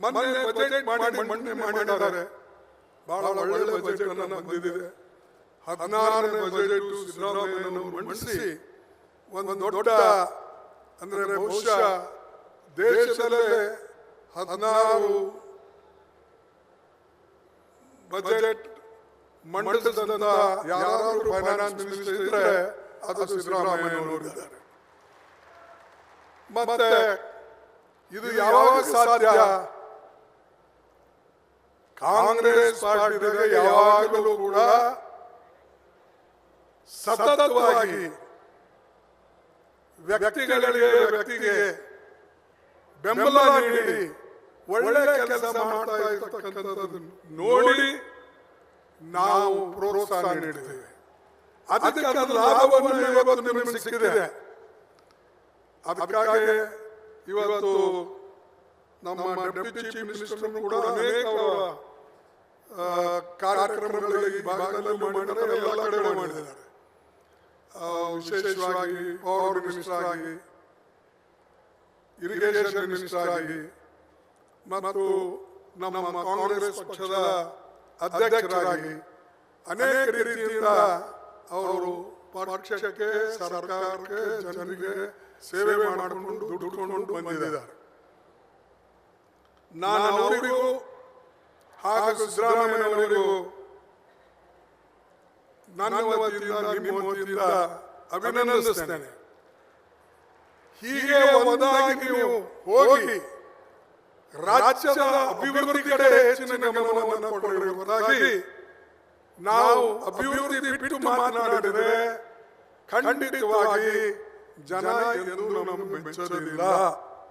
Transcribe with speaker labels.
Speaker 1: ಮೊನ್ನೆ ಬಜೆಟ್ ಮಾಡಿ ಮಣ್ಣೆ ಮಾಡಿದ್ದಾರೆ. ಬಹಳ ಒಳ್ಳೆ ಬಜೆಟ್ ಅನ್ನ ಬಂದಿದೆ. ಹದಿನಾರನೇ ಬಜೆಟ್ ಸಿದ್ದರಾಮಯ್ಯನವರು ಮಂಡಿಸಿ. ಒಂದು ದೊಡ್ಡ ಅಂದ್ರೆ ಬಹುಶಃ ದೇಶದಲ್ಲೇ ಹದಿನಾರು ಬಜೆಟ್ ಮಂಡಿಸಿದಂತ ಯಾರಾದರೂ ಫೈನಾನ್ಸ್ ಮಿನಿಸ್ಟರ್ ಇದ್ರೆ ಅದು ಸಿದ್ದರಾಮಯ್ಯನವರು ಇದ್ದಾರೆ. ಮತ್ತೆ ಇದು ಯಾವಾಗ ಸಾಧ್ಯ? ಕಾಂಗ್ರೆಸ್ ಪಾರ್ಟಿಗೆ ಯಾವಾಗಲೂ ಕೂಡ ಸತತವಾಗಿ ವ್ಯಕ್ತಿಗಳಿಗೆ ವ್ಯಕ್ತಿಗೆ ಬೆಂಬಲ ನೀಡಿ ಒಳ್ಳೆ ಕೆಲಸ ಮಾಡ್ತಾ ಇರತಕ್ಕಂಥದ್ದು ನೋಡಿ ನಾವು ಪ್ರೋತ್ಸಾಹ ನೀಡಿದ್ದೇವೆ. ಅದಕ್ಕೆ ಅದು ಲಾಭವನ್ನು ಇವತ್ತು ನಿಮಗೆ ಸಿಕ್ಕಿದೆ. ಅದಕ್ಕಾಗಿ ಇವತ್ತು ನಮ್ಮ ಡೆಪ್ಯೂಟಿ ಚೀಫ್ ಮಿನಿಸ್ಟರ್ ಕೂಡ ಅನೇಕ ಕಾರ್ಯಕ್ರಮಗಳಲ್ಲಿ ಈ ಭಾಗದಲ್ಲಿ ಮಾಡಿದ್ದಾರೆ ಎಲ್ಲ ಕಡೆ ಮಾಡಿದ್ದಾರೆ. ವಿಶೇಷವಾಗಿ ಪವರ್ ಮಿನಿಸ್ಟರ್ ಆಗಿ ಇರಿಗೇಷನ್ ಮಿನಿಸ್ಟರ್ ಆಗಿ, ಮತ್ತು ನಮ್ಮ ಕಾಂಗ್ರೆಸ್ ಪಕ್ಷದ ಅಧ್ಯಕ್ಷರಾಗಿ ಅನೇಕ ರೀತಿಯಿಂದ ಅವರು ಪಕ್ಷಕ್ಕೆ, ಸರ್ಕಾರಕ್ಕೆ, ಜನರಿಗೆ ಸೇವೆ ಮಾಡಿಕೊಂಡು ದುಡ್ಡುಕೊಂಡು ಬಂದಿದ್ದಾರೆ. ನಾನು ಅವರಿಗೂ ಹಾಗೂ ಸಿದ್ದರಾಮಯ್ಯನವರಿಗೂ ನನ್ನ ವತಿಯಿಂದ ನಿಮ್ಮ ವತಿಯಿಂದ ಅಭಿನಂದಿಸ್ತೇನೆ. ಹೀಗೆ ಒಂದಾಗಿ ನೀವು ಹೋಗಿ ರಾಜ್ಯದ ಅಭಿವೃದ್ಧಿ ಕಡೆ ಹೆಚ್ಚಿನ ಗಮನವನ್ನು ಕೊಡಬೇಕಾಗಿ ನಾವು ಅಭಿವೃದ್ಧಿ ಬಿಟ್ಟು ಮಾತನಾಡಿದರೆ ಖಂಡಿತವಾಗಿ ಜನ ಎಂದು ನಮ್ಮ ಮೆಚ್ಚೋದಿಲ್ಲ